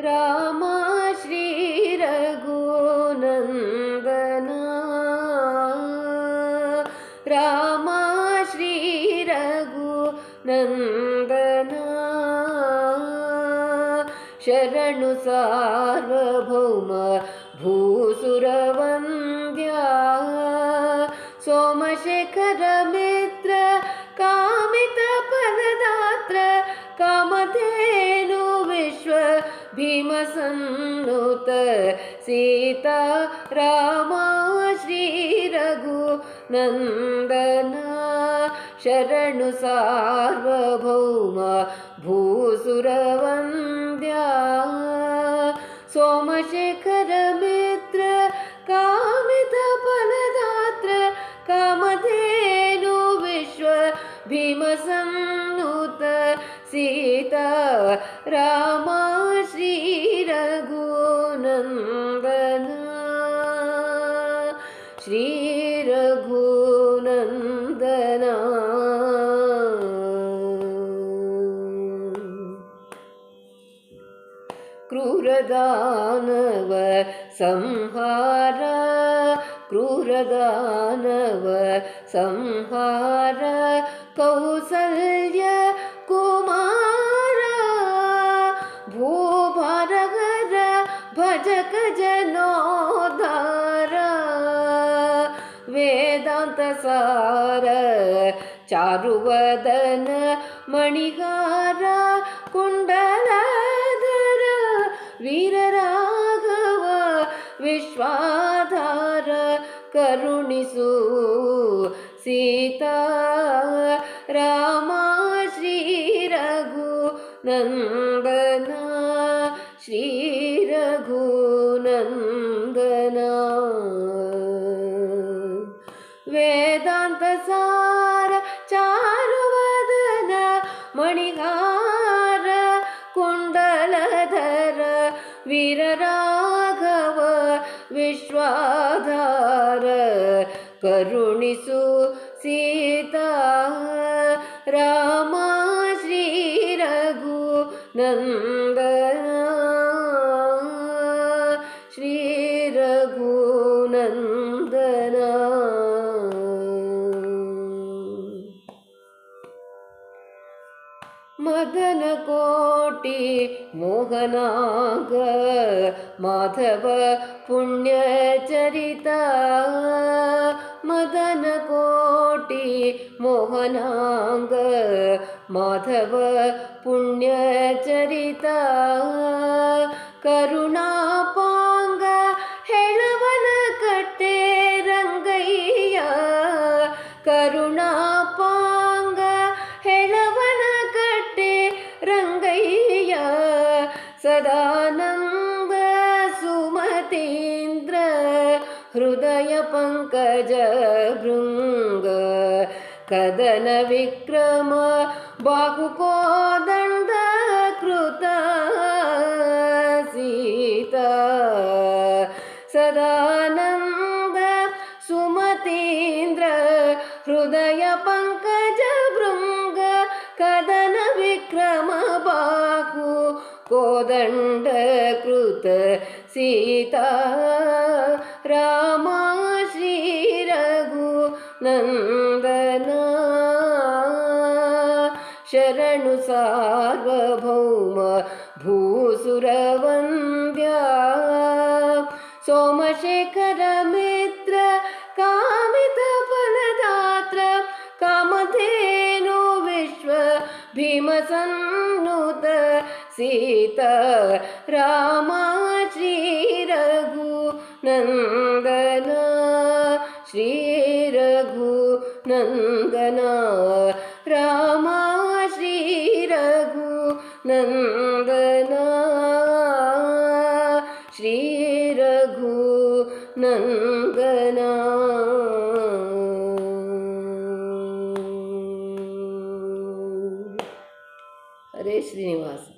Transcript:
रामा श्रीरघुनन्दना रामा श्रीरघुनन्दना शरणु सार्वभौम भूसुरवन्द्या। सोमशेखरमित्र कामितफलदात्र विश्व भीमसन्नुत सीता रामा श्रीरघु नन्दना शरणु सार्वभौम भूसुरवन्द्या सोमशेखरमित्र कामितफलदात्र कामधेनु विश्व भीमसन्नुत सीता रामा श्रीरघुनन्दना श्रीरघुनन्दना क्रूरदानव संहार क्रूरदानव संहार कौसल्य भजक जनोद्धार वेदान्तसार चारुवदन मणिहार कुण्डलधर वीरराघव विश्वाधार करुणिसु सीता रामा श्रीरघु वेदान्तसार चारुवदन मणिहार कुण्डलधर वीरराघव विश्वाधार करुणिसु सीता रामा श्रीरघु मदनकोटि मोहनाग माधव पुण्यचरिता मदनकोटि मोहनाङ्ग माधव पुण्यचरिता करुणापाङ्ग हृदयपङ्कजभृङ्ग कदनविक्रम बाहुकोदण्डकृता सीता सदानन्द सुमतीन्द्र हृदयपङ्कजभृङ्ग कदनविक्रम बाहु कोदण्डकृत सीता नन्दना। शरणु सार्वभौम भूसुरवन्द्या। सोमशेखरमित्र कामितफलदात्र कामधेनु विश्व भीमसन्नुत सीत राम श्रीरघुनन्द नंदना रामा श्रीरघु श्री रघु नन्दना हरे श्रीनिवास।